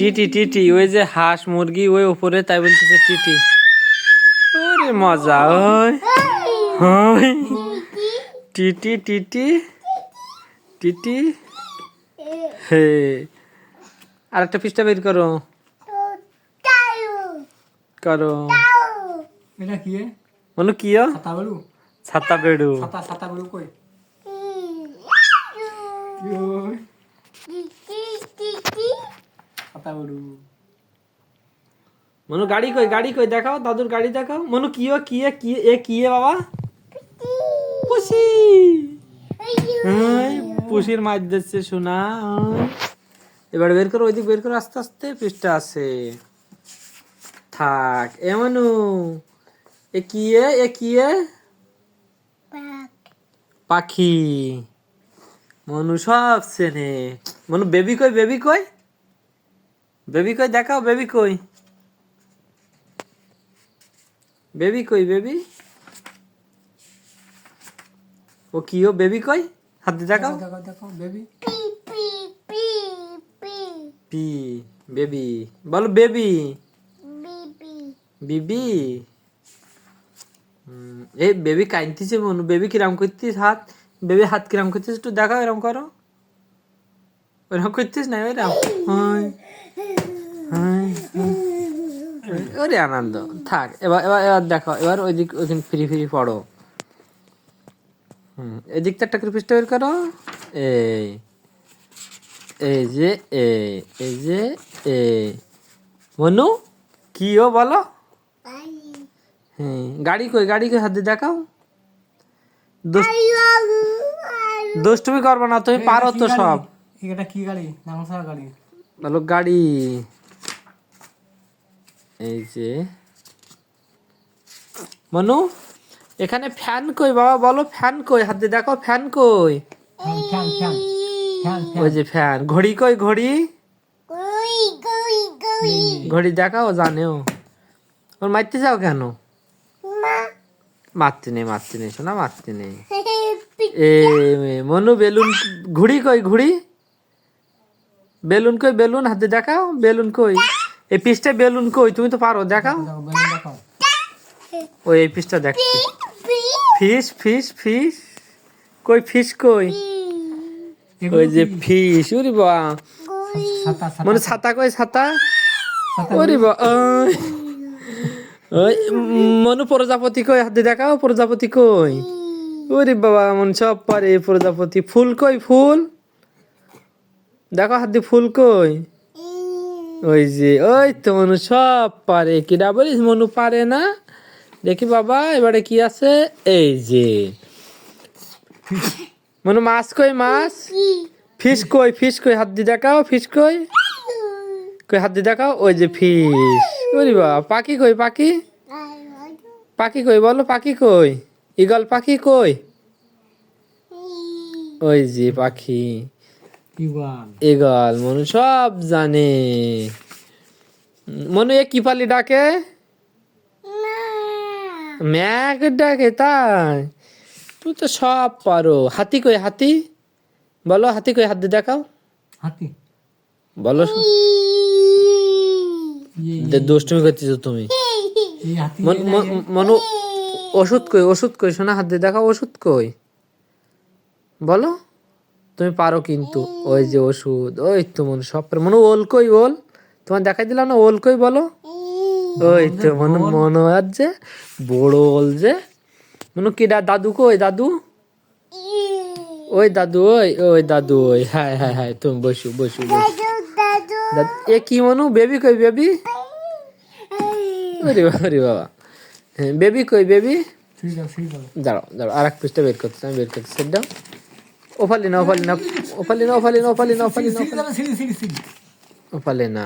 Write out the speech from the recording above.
TT TT ওই যে হাঁস মুরগি ওই উপরে তাই বলতেছে টিটি ওরে মজা ওই। টিটি টিটি টিটি হে। আর একটা পিসটা বের করো। করো। এটা কি এ? মনু কিয় ছাতা বেলু ছাতা বেড়ু ছাতা ছাতা বেলু কই? কি? ছাতা মনু গাড়ি কই গাড়ি কই দেখাও দাদুর গাড়ি দেখাও। মনু কিয় কিয়ে কি এ কিয়ে বাবা? পুষি। পুষির মাছ দিচ্ছে শোনা। এবার বের করো ওইদিক বের করো আস্তে আস্তে পৃষ্ঠা আছে। থাক এ মনু এ কি এ এ কি এ পাখি। মনু সব চেনে। মনু বেবি কই বেবি কই? বেবি কই দেখাও বেবি কই। বেবি কই বেবি? ও কি ও বেবি কই? হাত দিয়ে দেখাও। দেখো দেখো বেবি। পি বেবি। বলো বেবি। বিবি। হুম, এই বেবি কাইনতিছে মনু। বেবি কিরাম করতিস হাত? বেবি হাত কিরাম করতিস একটু দেখাও এরম করো। ওরকম করতিস না হয়, হয়। ওরে আনন্দ। থাক এবার এবার এবার দেখো এবার ওই দিক ওইখানে ফ্রি ফ্রি পড়ো। হুম এদিকটা একটা পৃষ্ঠা বের করো। এই এই যে এ এই যে এ মনু কি ও বলো? হ্যাঁ গাড়ি কই গাড়ি কই হাত দিয়ে দেখাও। দোষ- দুষ্টুমি করব না তুমি পারো তো সব। এটা কি গাড়ি? নামসা গাড়ি। বলো গাড়ি। এই যে। মনু এখানে ফ্যান কই বাবা? বলো ফ্যান কই? হাত দিয়ে দেখো ফ্যান কই? Fan fan fan fan fan. ওই যে ফ্যান। ঘড়ি কই ঘড়ি? ঘড়ি দেখাও জানেও। ওর মারতে যাও কেন? মারতে নেই মারতে নেই শোনা মারতে নেই। এ মনু বেলুন ঘুড়ি কই ঘুড়ি? বেলুন কই বেলুন? হাতে দেখাও বেলুন কই? এই পিসটা বেলুন কই? তুমি তো পারো দেখাও। ওই এই পিসটা দেখ। ফিস ফিস ফিস। কই ফিস কই? ওই যে ফিস ওরে বা। মানে ছাতা মনে ছাতা কই ছাতা ওরে বা ওই মনু প্রজাপতি কই? হাতে দেখাও প্রজাপতি কই? ওরে বাবা মন সব পারে প্রজাপতি। ফুল কই ফুল? দেখো হাত ফুল কই? ওই যে, ওই তো মনু সব পারে কিরা বলিস মনু পারে না? দেখি বাবা, এবারে কি আছে? এই যে। মনু মাছ কই, মাছ? ফিশ কই ফিশ কই, হাত দিয়ে দেখাও, ফিশ কই? কই, হাত দিয়ে দেখাও, ওই যে ফিশ। ওরে বাবা, পাখি কই, পাখি? পাখি কই, বলো, পাখি কই? ইগল পাখি কই? ওই যে পাখি। ইগল। মনু সব জানে। মনু এ কি পালি ডাকে? ম্যাক ডাকে তাই। তুই তো সব পারো। হাতি কই হাতি? বলো হাতি কই হাত দিয়ে দেখাও। হাতি। বলো। ইয়ে দে- দুষ্টুমি করতেছো তুমি। মনু ওষুধ কই ওষুধ কই? শোনা হাত দিয়ে দেখাও ওষুধ কই? বলো। তুমি পারো কিন্তু। ওই যে ওষুধ ওই তো মনে সব। মনে ওল কই ওল? তোমার দেখাই দিলাম না ওল কই বলো? ওই তো মনে মনে হয় যে বড় ওল যে। মনে কি দাদু কই দাদু? ওই দাদু ওই ওই দাদু ওই হ্যাঁ হ্যাঁ হ্যাঁ তুমি বসু বসু বসু। এ কি মনু? বেবি কই বেবি? ওরে বাবা ওরে বাবা। হ্যাঁ বেবি কই বেবি? দাঁড়াও দাঁড়াও আর এক পৃষ্ঠা বের করতে আমি বের করতে সেট দাও ওফালি না ওফালি না ওফালি না ওফালি না ওফালি না ওফালি না সিঁড়ি যাবে সিঁড়ি সিঁড়ি সিঁড়ি ওফালি না